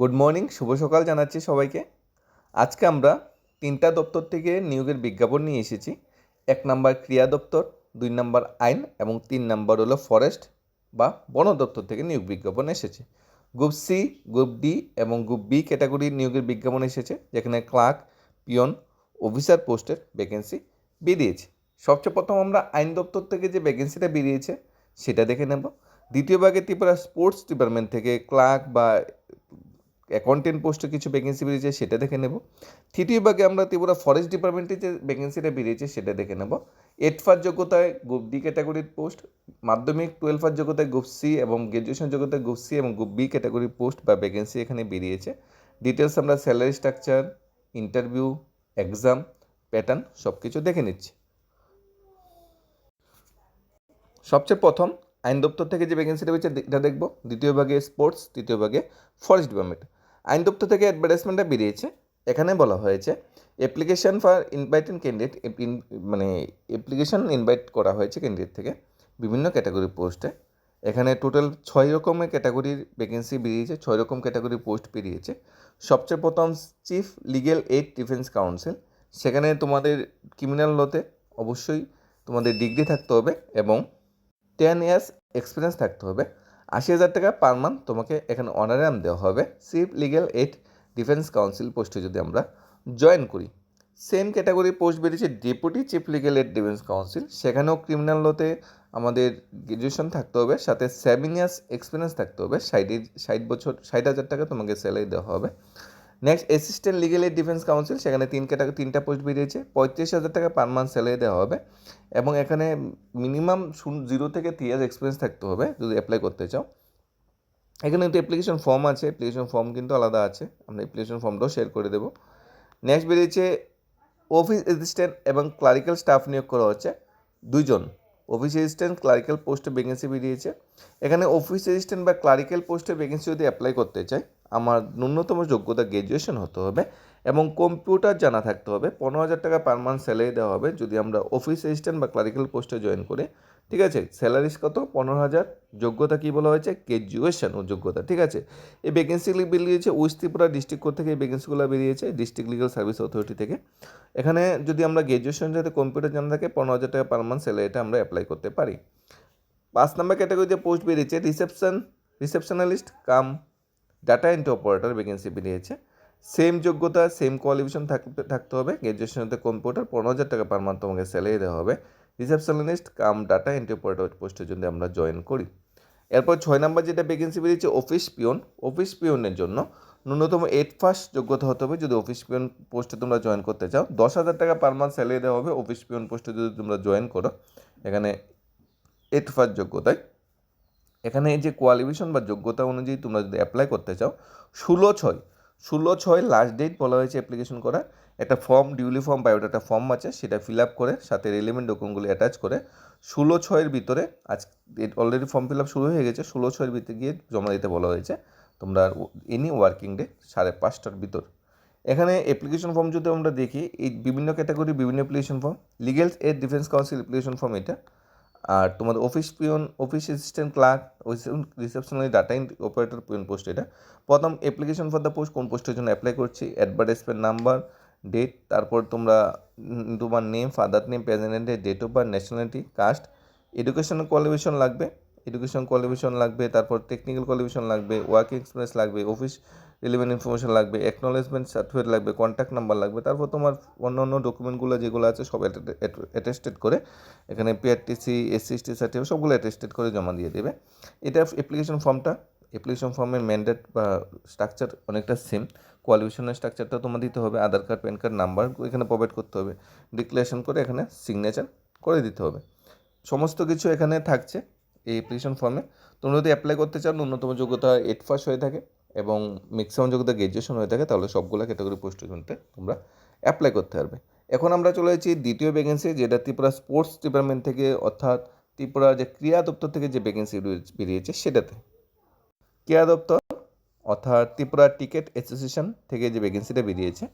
Good morning শুভ সকাল জানাচ্ছি সবাইকে। আজকে আমরা তিনটা দপ্তর থেকে নিয়োগের বিজ্ঞাপন নিয়ে এসেছি। এক নাম্বার ক্রিয়া দপ্তর, দুই নাম্বার আইন এবং তিন নাম্বার হলো ফরেস্ট বা বন দপ্তর থেকে নিয়োগ বিজ্ঞাপন এসেছে। গ্রুপ সি গ্রুপ ডি এবং গ্রুপ বি ক্যাটাগরির নিয়োগের বিজ্ঞাপন এসেছে, যেখানে ক্লার্ক পিয়ন অফিসার পোস্টের ভ্যাকেন্সি বেরিয়েছে। সবচেয়ে প্রথম আমরা আইন দপ্তর থেকে যে ভ্যাকেন্সিটা বেরিয়েছে, সেটা দেখে নেব। দ্বিতীয় ভাগে ত্রিপুরা স্পোর্টস ডিপার্টমেন্ট থেকে ক্লার্ক বা অ্যাকাউন্টেন্ট পোস্টে কিছু ভ্যাকেন্সি বেরিয়েছে, সেটা দেখে নেব। তৃতীয় ভাগে আমরা ত্রিপুরা ফরেস্ট ডিপার্টমেন্টে যে ভ্যাকেন্সিটা বেরিয়েছে, সেটা দেখে নেব। এইট ফার যোগ্যতায় গ্রুপ ডি ক্যাটাগরির পোস্ট মাধ্যমিক টুয়েলভ ফার যোগ্যতায় গ্রুপ সি এবং গ্র্যাজুয়েশন যোগ্যতায় গ্রুপ সি এবং গ্রুপ বি ক্যাটাগরির পোস্ট বা ভ্যাকেন্সি এখানে বেরিয়েছে। ডিটেলস আমরা salary structure interview exam pattern সব কিছু দেখে নিচ্ছি। সবচেয়ে প্রথম আইন দপ্তর থেকে যে ভ্যাকেন্সিটা হয়েছে এটা দেখব। দ্বিতীয় ভাগে স্পোর্টস তৃতীয় ভাগে ফরেস্ট ডিপার্টমেন্ট আইন দপ্তর থেকে অ্যাডভার্টাইজমেন্টটা বেরিয়েছে। এখানে বলা হয়েছে অ্যাপ্লিকেশন ফর ইনভাইটেড ক্যান্ডিডেট মানে অ্যাপ্লিকেশন ইনভাইট করা হয়েছে ক্যান্ডিডেট থেকে বিভিন্ন ক্যাটাগরি পোস্টে এখানে টোটাল ছয় রকমের ক্যাটাগরির ভ্যাকেন্সি বেরিয়েছে, ছয় রকম ক্যাটাগরির পোস্ট বেরিয়েছে। সবচেয়ে প্রথম chief legal aid defence counsel সেখানে তোমাদের ক্রিমিনাল লতে অবশ্যই তোমাদের ডিগ্রি থাকতে হবে এবং টেন ইয়ার্স এক্সপিরিয়েন্স থাকতে হবে। আশি হাজার টাকা পার মান্থ তোমাকে এখানে অনারাম দেওয়া হবে। Chief legal aid defence counsel পোস্টে যদি আমরা জয়েন করি। সেম ক্যাটাগরি পোস্ট বেরিয়েছে deputy chief legal aid defence counsel সেখানেও ক্রিমিনাল লোতে আমাদের গ্র্যাজুয়েশন থাকতে হবে, সাথে সেভেন ইয়ার্স এক্সপিরিয়েন্স থাকতে হবে। ষাট ষাট বছর, ষাট হাজার টাকা তোমাকে স্যালারি দেওয়া হবে। Next assistant legal aid defence counsel সেখানে তিন ক্যাটাগরি তিনটা পোস্ট বেরিয়েছে। পঁয়ত্রিশ হাজার টাকা পার মান্থ স্যালারি দেওয়া হবে এবং এখানে মিনিমাম জিরো থেকে থ্রি ইয়ার্স এক্সপিরিয়েন্স থাকতে হবে যদি অ্যাপ্লাই করতে চাও। এখানে কিন্তু অ্যাপ্লিকেশন ফর্ম আছে অ্যাপ্লিকেশন ফর্ম কিন্তু আলাদা আছে। আমরা অ্যাপ্লিকেশন ফর্মটাও শেয়ার করে দেবো। নেক্সট বেরিয়েছে অফিস অ্যাসিস্ট্যান্ট এবং ক্লারিক্যাল স্টাফ নিয়োগ করা হচ্ছে দুইজন। অফিস অ্যাসিস্ট্যান্ট ক্লারিক্যাল পোস্টে ভ্যাকেন্সি বেরিয়েছে। এখানে অফিস অ্যাসিস্ট্যান্ট বা ক্লারিক্যাল পোস্টে ভ্যাকেন্সি যদি অ্যাপ্লাই করতে চাই আমার ন্যূনতম যোগ্যতা গ্র্যাজুয়েশন হতে হবে এবং কম্পিউটার জানা থাকতে হবে। পনেরো হাজার টাকা পার মান্থ স্যালারি দেওয়া হবে যদি আমরা অফিস অ্যাসিস্ট্যান্ট বা ক্লারিক্যাল পোস্টে জয়েন করি। ঠিক আছে? স্যালারিস কত? পনেরো হাজার। যোগ্যতা কী বলা হয়েছে? গ্র্যাজুয়েশন ও যোগ্যতা। ঠিক আছে? এই ভ্যাকেন্সিগুলি বেরিয়েছে ওয়েস্ট ত্রিপুরা ডিস্ট্রিক্ট কোর্ট থেকে এই ভ্যাকেন্সিগুলো বেরিয়েছে ডিস্ট্রিক্ট লিগাল সার্ভিস অথরিটি থেকে। এখানে যদি আমরা গ্র্যাজুয়েশন যাতে কম্পিউটার জানা থাকে, পনেরো হাজার টাকা পার মান্থ স্যালারিটা আমরা অ্যাপ্লাই করতে পারি। পাঁচ নাম্বার ক্যাটাগরিতে পোস্ট বেরিয়েছে reception receptionist cum data entry operator vacancy বেরিয়েছে। সেম যোগ্যতা সেম কোয়ালিফিকেশন থাকতে থাকতে হবে। গ্র্যাজুয়েশনতে কম্পিউটার পনেরো হাজার টাকা পার মান্থ তোমাকে স্যালারি দেওয়া হবে। Receptionist cum data entry operator পোস্টে যদি আমরা জয়েন করি। এরপর ছয় নম্বর যেটা ভ্যাকেন্সি বেরিয়েছে অফিস পিয়ন অফিস পিয়নের জন্য ন্যূনতম এইট ফার্স্ট যোগ্যতা হতে হবে। যদি অফিস পিয়ন পোস্টে তোমরা জয়েন করতে চাও, দশ হাজার টাকা পার মান্থ স্যালারি দেওয়া হবে। অফিস পিয়ন পোস্টে যদি তোমরা জয়েন করো, এখানে এইট ফার্স্ট যোগ্যতায় এখানে যে কোয়ালিফিকেশন বা যোগ্যতা অনুযায়ী তোমরা যদি অ্যাপ্লাই করতে চাও, ষোলো ছয়। ষোলো ছয় লাস্ট ডেট বলা হয়েছে অ্যাপ্লিকেশন করা একটা form duly form biodata form আছে, সেটা ফিল আপ করে, সাথে রেলিভেন্ট ডকুমেন্টগুলো অ্যাটাচ করে, ষোলো ছয়ের ভিতরে, আজ অলরেডি ফর্ম ফিল আপ শুরু হয়ে গেছে, ষোলো ছয়ের ভিতরে গিয়ে জমা দিতে বলা হয়েছে। তোমরা এনি ওয়ার্কিং ডে সাড়ে পাঁচটার ভিতর। এখানে অ্যাপ্লিকেশন ফর্ম যদি আমরা দেখি, এই বিভিন্ন ক্যাটাগরি বিভিন্ন application form legal aid defence counsel application form এটা। আর তোমাদের office peon office assistant clerk receptionist data operator peon post এটা। প্রথম অ্যাপ্লিকেশন ফর দ্য পোস্ট কোন পোস্টের জন্য অ্যাপ্লাই করছি অ্যাডভার্টাইজমেন্ট নাম্বার ডেট তারপর তোমরা তোমার name father name প্রেজেন্টের date of birth nationality caste educational qualification লাগবে এডুকেশন কোয়ালিফিকেশন লাগবে, তারপর টেকনিক্যাল কোয়ালিফিকেশন লাগবে ওয়ার্কিং এক্সপিরিয়েন্স লাগবে অফিস রিলেভেন্ট ইনফরমেশন লাগবে অ্যাকনোলেজমেন্ট সার্টিফিকেট লাগবে কন্ট্যাক্ট নাম্বার লাগবে, তারপর তোমার অন্য অন্য ডকুমেন্টগুলো যেগুলো আছে সব অ্যাটেস্টেড করে এখানে পিআরটিসি এসসি এসটি সার্টিফিকেট সবগুলো অ্যাটেস্টেড করে জমা দিয়ে দেবে। এটা অ্যাপ্লিকেশন ফর্মটা অ্যাপ্লিকেশন ফর্মের ম্যান্ডেট বা স্ট্রাকচার অনেকটা সেম কোয়ালিফিকেশনের স্ট্রাকচারটা তোমার দিতে হবে, Aadhaar card PAN card number এখানে প্রোভাইড করতে হবে ডিক্লারেশন করে এখানে সিগনেচার করে দিতে হবে। সমস্ত কিছু এখানে থাকছে এই অ্যাপ্লিকেশন ফর্মে তোমরা যদি অ্যাপ্লাই করতে চাও, ন্যূনতম যোগ্যতা এইট ফার্স্ট হয়ে থাকে। এবং ম্যাক্সিমাম যোগ্যতা গ্র্যাজুয়েশন হয়ে থাকে, তাহলে সবগুলো ক্যাটাগরি পোস্টের জন্য তোমরা অ্যাপ্লাই করতে পারবে। এখন আমরা চলে এসেছি দ্বিতীয় ভ্যাকেন্সি যেটা ত্রিপুরা স্পোর্টস ডিপার্টমেন্ট থেকে, অর্থাৎ ত্রিপুরা যে ক্রীড়া দপ্তর থেকে যে ভ্যাকেন্সি বেরিয়েছে সেটাতে। ক্রীড়া দপ্তর, অর্থাৎ ত্রিপুরা টিকিট অ্যাসোসিয়েশন থেকে যে ভ্যাকেন্সিটা বেরিয়েছে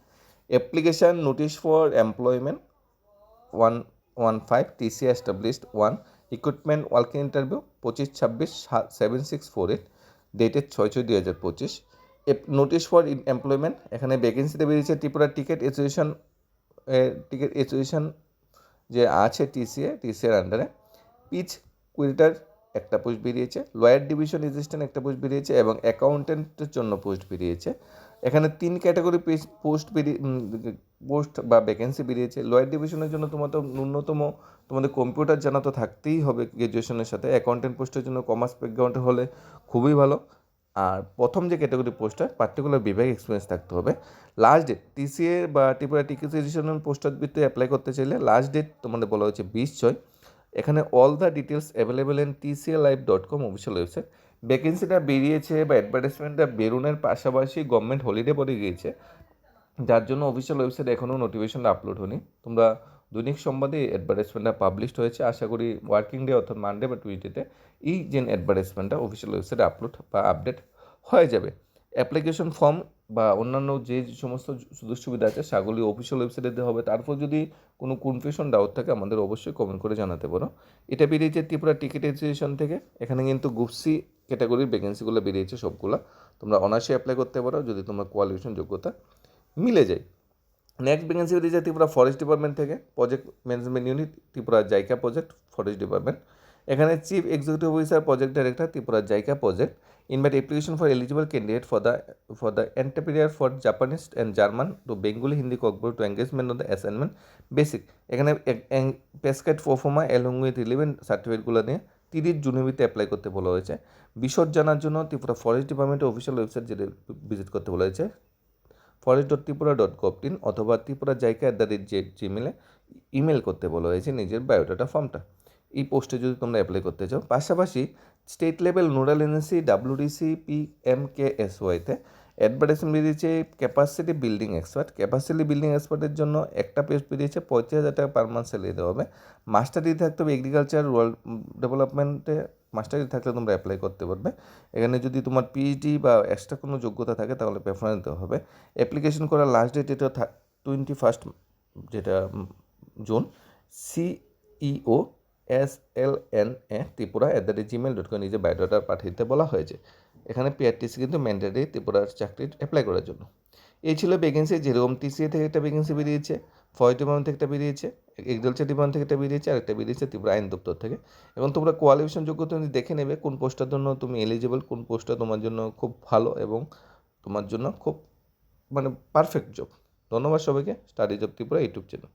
application notice for employment one one five TC established one recruitment working interview পঁচিশ ছাব্বিশ সেভেন সিক্স ফোর এইট ডেটের ছয় ছয় দুই হাজার পঁচিশ। নোটিশ ফর এমপ্লয়মেন্ট এখানে ভ্যাকেন্সিতে বেরিয়েছে Tripura cricket association cricket association যে আছে টিসিএ টিসিএর আন্ডারে পিচ কুইল্টার একটা পোস্ট বেরিয়েছে লয়ার ডিভিশন অ্যাসিস্ট্যান্ট একটা পোস্ট বেরিয়েছে এবং অ্যাকাউন্টেন্টের জন্য পোস্ট বেরিয়েছে। এখানে তিন ক্যাটাগরি পোস্ট বেরিয়ে পোস্ট বা ভ্যাকেন্সি বেরিয়েছে। লয়ার ডিভিশনের জন্য তোমার তো ন্যূনতম, তোমাদের কম্পিউটার জানা তো থাকতেই হবে গ্র্যাজুয়েশনের সাথে। অ্যাকাউন্টেন্ট পোস্টের জন্য কমার্স ব্যাকগ্রাউন্ডে হলে খুবই ভালো। আর প্রথম যে ক্যাটাগরি পোস্টটা পার্টিকুলার বিভাগ এক্সপিরিয়েন্স থাকতে হবে। লাস্ট ডেট টিসিএ বা ত্রিপুরা টিকিট পোস্টার ভিত্তিতে অ্যাপ্লাই করতে চাইলে লাস্ট ডেট তোমাদের বলা হয়েছে বিশ ছয়। এখানে all the details available in TCA live dot com official website ভ্যাকেন্সিটা বেরিয়েছে বা অ্যাডভার্টাইজমেন্টটা বেরোনোর পাশাপাশি গভর্নমেন্ট হলিডে পড়ে গিয়েছে। যার জন্য অফিসিয়াল ওয়েবসাইট এখনও নোটিফিকেশনটা আপলোড হয়নি। তোমরা দৈনিক সংবাদে অ্যাডভার্টাইজমেন্টটা পাবলিশড হয়েছে। আশা করি ওয়ার্কিং ডে অর্থাৎ মানডে বা টুইডেতে এই যে অ্যাডভার্টাইজমেন্টটা অফিসিয়াল ওয়েবসাইটে আপলোড বা আপডেট হয়ে যাবে। অ্যাপ্লিকেশন ফর্ম বা অন্যান্য যে সমস্ত সুযোগ সুবিধা আছে, সেগুলি অফিসিয়াল ওয়েবসাইটে দেওয়া হবে। তারপর যদি কোনো কনফিউশন ডাউট থাকে, আমাদের অবশ্যই কমেন্ট করে জানাতে পারো। এটা বেরিয়েছে ত্রিপুরা টিকিট অ্যাসোসিয়েশন থেকে। এখানে কিন্তু গুপসি ক্যাটাগরির ভ্যাকেন্সিগুলো বেরিয়েছে সবগুলো। তোমরা অনার্সে অ্যাপ্লাই করতে পারো। যদি তোমার কোয়ালিফিকেশন যোগ্যতা মিলে যায়। নেক্সট ভ্যাকেন্সি যায় ত্রিপুরা ফরেস্ট ডিপার্টমেন্ট থেকে project management unit Tripura JICA project forest department এখানে chief executive officer project director Tripura JICA project invite application for eligible candidate for the for the entrepreneur for Japanese and German to Bengali Hindi Kokborok to engagement of the assignment basic এখানে পেসকেট ফোফোমা along with relevant সার্টিফিকেটগুলো নিয়ে তিরিশ জুনিভিতে apply করতে বলা হয়েছে। বিশদ জানার জন্য ত্রিপুরা ফরেস্ট ডিপার্টমেন্টের অফিসিয়াল ওয়েবসাইট যেটা ভিজিট করতে বলা হয়েছে। Forest dot Tripura dot in অথবা Tripura JICA at the rate জিমেলে email করতে বলা হয়েছে নিজের বায়োডাটা ফর্মটা এই পোস্টে যদি তোমরা অ্যাপ্লাই করতে চাও, পাশাপাশি state level nodal agency WDC P M K S ওয়াইতে advertisement বেরিয়েছে capacity building expert capacity building এক্সপার্টের জন্য একটা পেস্ট বেরিয়েছে, পঁয়ত্রিশ হাজার টাকা পার মান্থ স্যালারি দেওয়া হবে। মাস্টার ডিগ্রি থাকতে হবে এগ্রিকালচার রুরাল ডেভেলপমেন্টে মাস্টার থাকলে তোমরা অ্যাপ্লাই করতে পারবে। এখানে যদি তোমার পিএইচডি বা এক্সট্রা কোনো যোগ্যতা থাকে, তাহলে প্রেফারেন্স দেওয়া হবে। অ্যাপ্লিকেশন করার লাস্ট ডেট এটা টোয়েন্টি ফার্স্ট যেটা June CEO S L N A Tripura at the rate Gmail dot com নিজে বায়োডাটা পাঠিয়ে দিতে বলা হয়েছে। এখানে পিআরটিসি কিন্তু ম্যান্ডেটারি ত্রিপুরার চাকরির অ্যাপ্লাই করার জন্য। এই ছিল ভ্যাকেন্সি যেরকম টিসিএ থেকে একটা ভ্যাকেন্সি বেরিয়েছে। ফরেস্ট ডিপার্টমেন্ট থেকে একটা বেরিয়েছে এগ্রিকালচার ডিপার্টমেন্ট থেকে একটা বেরিয়েছে আর একটা বেরিয়েছে তীব্র আইন দপ্তর থেকে। এবং তোমরা কোয়ালিফিকেশন যোগ্য তুমি দেখে নেবে কোন পোস্টটার জন্য তুমি এলিজিবল কোন পোস্টটা তোমার জন্য খুব ভালো এবং তোমার জন্য খুব মানে পারফেক্ট জব ধন্যবাদ সবাইকে। Study job Tripura YouTube channel